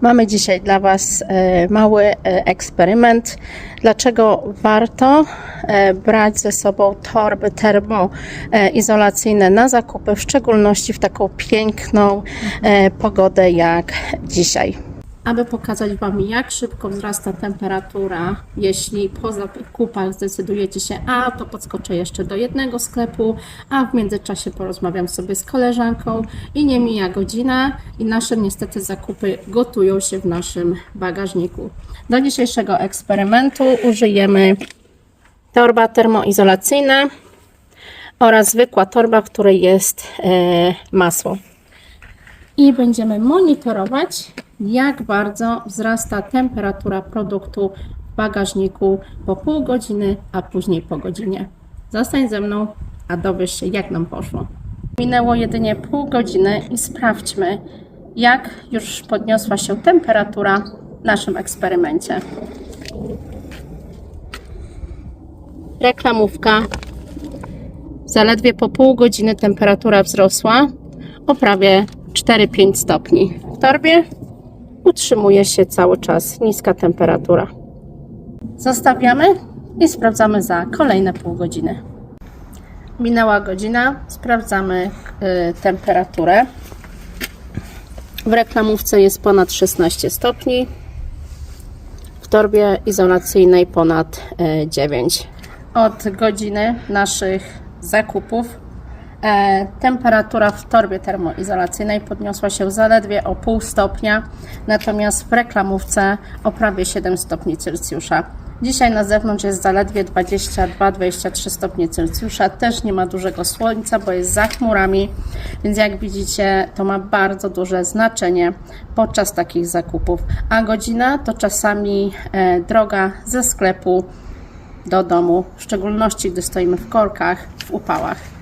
Mamy dzisiaj dla Was e, mały e, eksperyment. Dlaczego warto e, brać ze sobą torby termoizolacyjne na zakupy, w szczególności w taką piękną pogodę jak dzisiaj? Aby pokazać Wam, jak szybko wzrasta temperatura, jeśli po zakupach zdecydujecie się, a to podskoczę jeszcze do jednego sklepu, a w międzyczasie porozmawiam sobie z koleżanką i nie mija godzina i nasze niestety zakupy gotują się w naszym bagażniku. Do dzisiejszego eksperymentu użyjemy torba termoizolacyjna oraz zwykła torba, w której jest e, masło i będziemy monitorować, jak bardzo wzrasta temperatura produktu w bagażniku po pół godziny, a później po godzinie. Zostań ze mną, a dowiesz się, jak nam poszło. Minęło jedynie pół godziny i sprawdźmy, jak już podniosła się temperatura w naszym eksperymencie. Reklamówka. Zaledwie po pół godziny temperatura wzrosła o prawie 4-5 stopni. W torbie utrzymuje się cały czas niska temperatura. Zostawiamy i sprawdzamy za kolejne pół godziny. Minęła godzina, sprawdzamy y, temperaturę. W reklamówce jest ponad 16 stopni, w torbie izolacyjnej ponad y, 9. Od godziny naszych zakupów temperatura w torbie termoizolacyjnej podniosła się zaledwie o pół stopnia, natomiast w reklamówce o prawie 7 stopni Celsjusza. Dzisiaj na zewnątrz jest zaledwie 22-23 stopnie Celsjusza. Też nie ma dużego słońca, bo jest za chmurami, więc jak widzicie, to ma bardzo duże znaczenie podczas takich zakupów. A godzina to czasami e, droga ze sklepu do domu, w szczególności gdy stoimy w korkach w upałach.